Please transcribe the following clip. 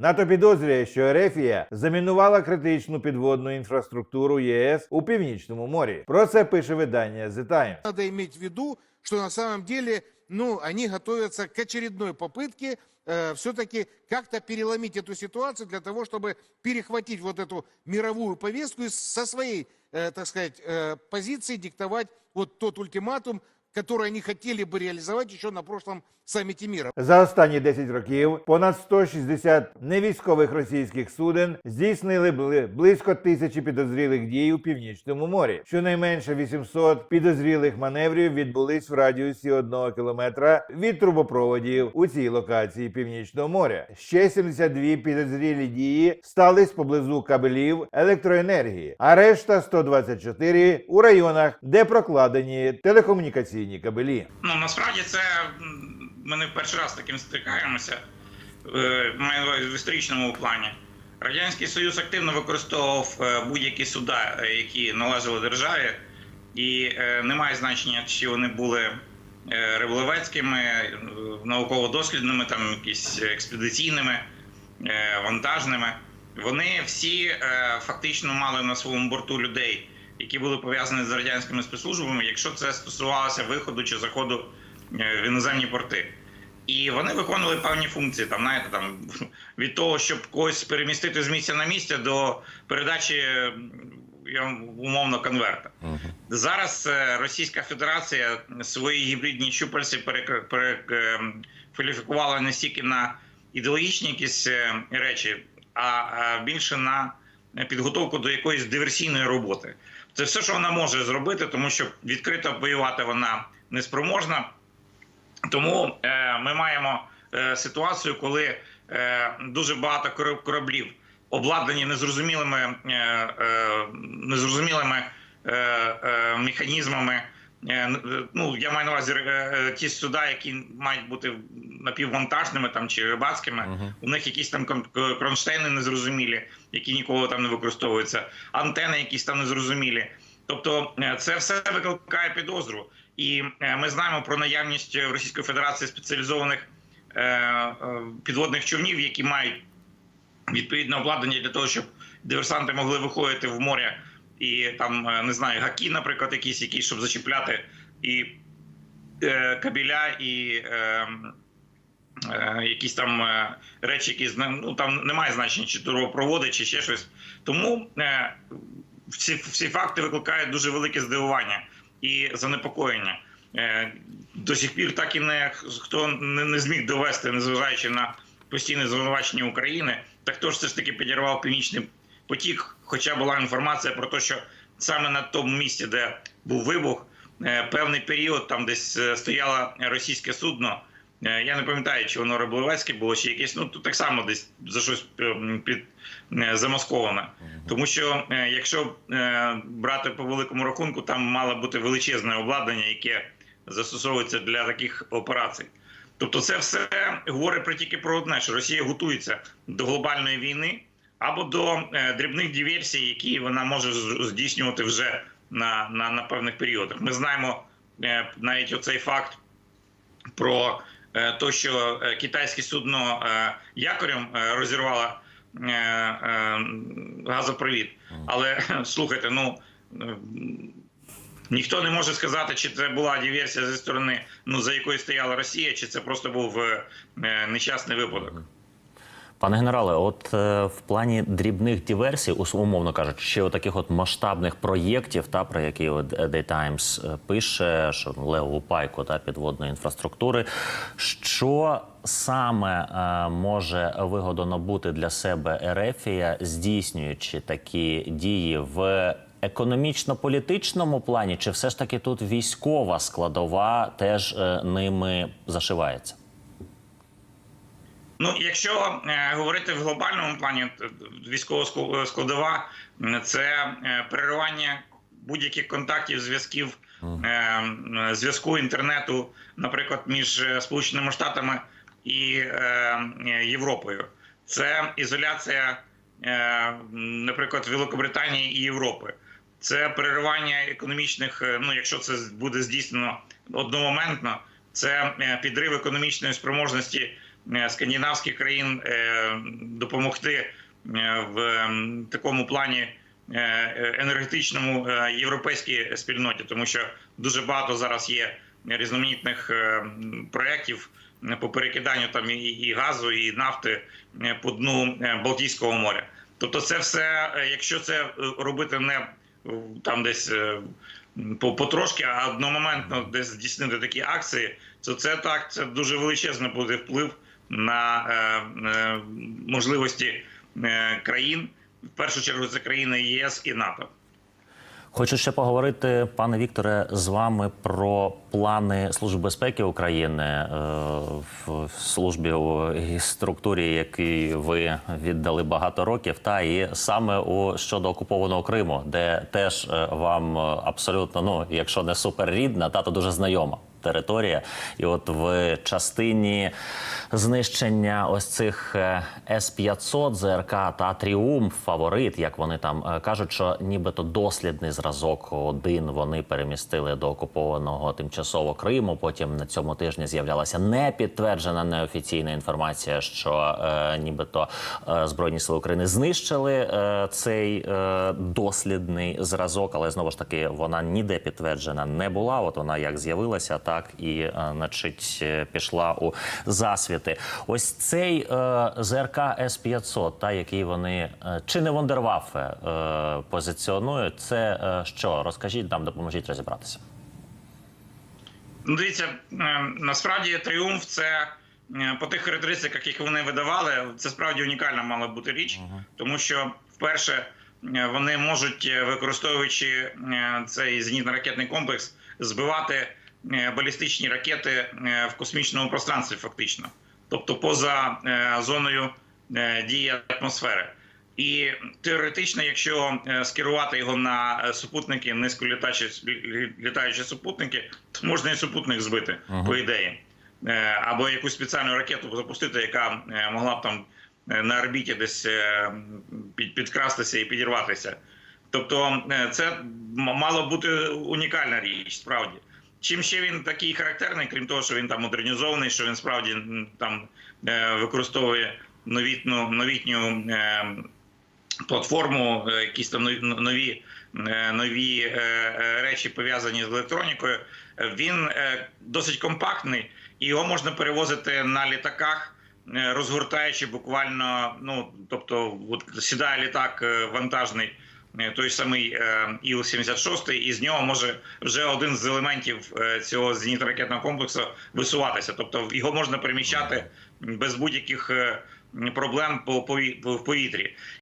НАТО підозрює, що Ерефія замінувала критичну підводну інфраструктуру ЄС у північному морі. Про це пише видання The Times. Надо иметь в виду, что на самом деле, ну, они готовятся к очередной попытке все-таки как-то переломить эту ситуацию для того, чтобы перехватить вот эту мировую повестку и со своей, э, так сказать, э, позиции диктовать вот тот ультиматум, который они хотели бы реализовать еще на прошлом саммите мира. За останні 10 років понад 160 невійськових російських суден здійснили близько тисячі підозрілих дій у північному морі. Щонайменше 800 підозрілих маневрів відбулись в радіусі одного кілометра від трубопроводів у цій локації північного моря. Ще 72 підозрілі дії стались поблизу кабелів електроенергії, а решта 124 у районах, де прокладені телекомунікаційні кабелі. Ну насправді це ми не перший раз таким стикаємося. Е, в історичному плані. Радянський Союз активно використовував е, будь-які суда, е, які належали державі, і немає значення, чи вони були е, науково-дослідними, там якісь експедиційними, вантажними. Вони всі фактично мали на своєму борту людей, які були пов'язані з радянськими спецслужбами, якщо це стосувалося виходу чи заходу е, в іноземні порти. І вони виконували певні функції, там, знаєте, там, від того, щоб когось перемістити з місця на місце до передачі умовно конверта. Зараз е, Російська Федерація свої гібридні щупальці перек- перек- ем, не стільки на ідеологічні якісь е, речі, а більше на підготовку до якоїсь диверсійної роботи. Це все, що вона може зробити, тому що відкрито воювати вона не спроможна. Тому е, ми маємо е, ситуацію, коли е, дуже багато кораб- кораблів обладнані незрозумілими, е, е, незрозумілими е, е, механізмами. Е, ну, я маю на увазі е, е, ті суда, які мають бути напіввантажними там чи рибацькими. У них якісь там кон- кронштейни незрозумілі, які ніколи там не використовуються, антени якісь там незрозумілі. Тобто е, це все викликає підозру. І е, ми знаємо про наявність в Російської Федерації спеціалізованих е, е, підводних човнів, які мають відповідне обладнання для того, щоб диверсанти могли виходити в море і там е, не знаю, гаки, наприклад, якісь, які щоб зачіпляти і е, кабеля, і е, е, якісь там е, речі, які ну там немає значення, чи дорогопроводи, чи ще щось. Тому е, всі, всі факти викликають дуже велике здивування і занепокоєння. Е, До сих пір так і не хто не, не зміг довести, незважаючи на постійне звинувачення України, так хто ж все ж таки підірвав північний потік. Хоча була інформація про те, що саме на тому місці, де був вибух, е, певний період там десь е, стояло російське судно. Е, Я не пам'ятаю, чи воно риболовецьке було, чи якесь, ну тут так само десь за щось е, під е, замасковане. Тому що якщо брати по великому рахунку, там мало бути величезне обладнання, яке застосовується для таких операцій. Тобто, це все говорить про тільки про одне, що Росія готується до глобальної війни або до дрібних диверсій, які вона може здійснювати вже на, на, на певних періодах. Ми знаємо навіть оцей факт про е, те, що е, китайське судно е, якорем розірвало газопровід. Але слухайте, ну. Ніхто не може сказати, чи це була диверсія зі сторони, ну за якою стояла Росія, чи це просто був нещасний випадок. Пане генерале, от е, в плані дрібних диверсій, умовно кажучи, ще от таких от масштабних проєктів, та про які от The Times е, пише, що левову пайку та підводної інфраструктури, що саме е, може вигодно бути для себе Ерефія, здійснюючи такі дії в економічно-політичному плані, чи все ж таки тут військова складова теж е, ними зашивається? Ну, якщо е, говорити в глобальному плані, військова складова це е, переривання будь-яких контактів, зв'язків, е, зв'язку інтернету, наприклад, між Сполученими Штатами і Європою. Це ізоляція, наприклад, Великобританії і Європи. Це переривання економічних, ну якщо це буде здійснено одномоментно, це підрив економічної спроможності скандинавських країн е, допомогти е, в такому плані е, е, енергетичному е, європейській спільноті, тому що дуже багато зараз є різноманітних е, проєктів е, по перекиданню там і, газу, і нафти е, по дну е, Балтійського моря. Тобто, це все, е, якщо це е, робити не е, там десь е, по потрошки, а одномоментно десь здійснити такі акції, то це так, це дуже величезний буде вплив на е, е, можливості е, країн. В першу чергу це країни єС і НАТО. Хочу ще поговорити, пане Вікторе, з вами про плани Служби безпеки України в службі у структурі, якій ви віддали багато років, та і саме у щодо окупованого Криму, де теж вам абсолютно, ну якщо не суперрідна, та то дуже знайома. Територія, і от в частині знищення ось цих е, С-500, ЗРК та Тріумф, фаворит, як вони там е, кажуть, що нібито дослідний зразок один вони перемістили до окупованого тимчасово Криму. Потім на цьому тижні з'являлася непідтверджена неофіційна інформація, що е, нібито е, збройні сили України знищили е, цей е, дослідний зразок, але знову ж таки вона ніде підтверджена не була. От вона як з'явилася, так і е, значить е, пішла у засвіти. Ось цей е, ЗРК С-500, та який вони е, чи не Вондерваффе е, позиціонують, це е, що? Розкажіть нам, допоможіть розібратися. Ну, дивіться, насправді тріумф це по тих характеристиках, які вони видавали, це справді унікальна мала бути річ, тому що вперше вони можуть, використовуючи цей зенітно-ракетний комплекс, збивати балістичні ракети е, в космічному пространстві, фактично, тобто поза е, зоною е, дії атмосфери. І теоретично, якщо е, скерувати його на е, супутники, лі- літаючі супутники, то можна і супутник збити, по ідеї. Е, Або якусь спеціальну ракету запустити, яка е, могла б там е, на орбіті десь е, під- підкрастися і підірватися. Тобто, е, це мало бути унікальна річ, справді. Чим ще він такий характерний, крім того, що він там модернізований, що він справді там е, використовує новітну новітню е, платформу, е, якісь там нові нові, речі пов'язані з електронікою. Він досить компактний, і його можна перевозити на літаках, розгортаючи буквально. Ну тобто, от сідає літак вантажний. Е, Той самий е, Іл-76, і з нього може вже один з елементів е, цього зенітно-ракетного комплексу висуватися. Тобто його можна переміщати без будь-яких проблем в повітрі.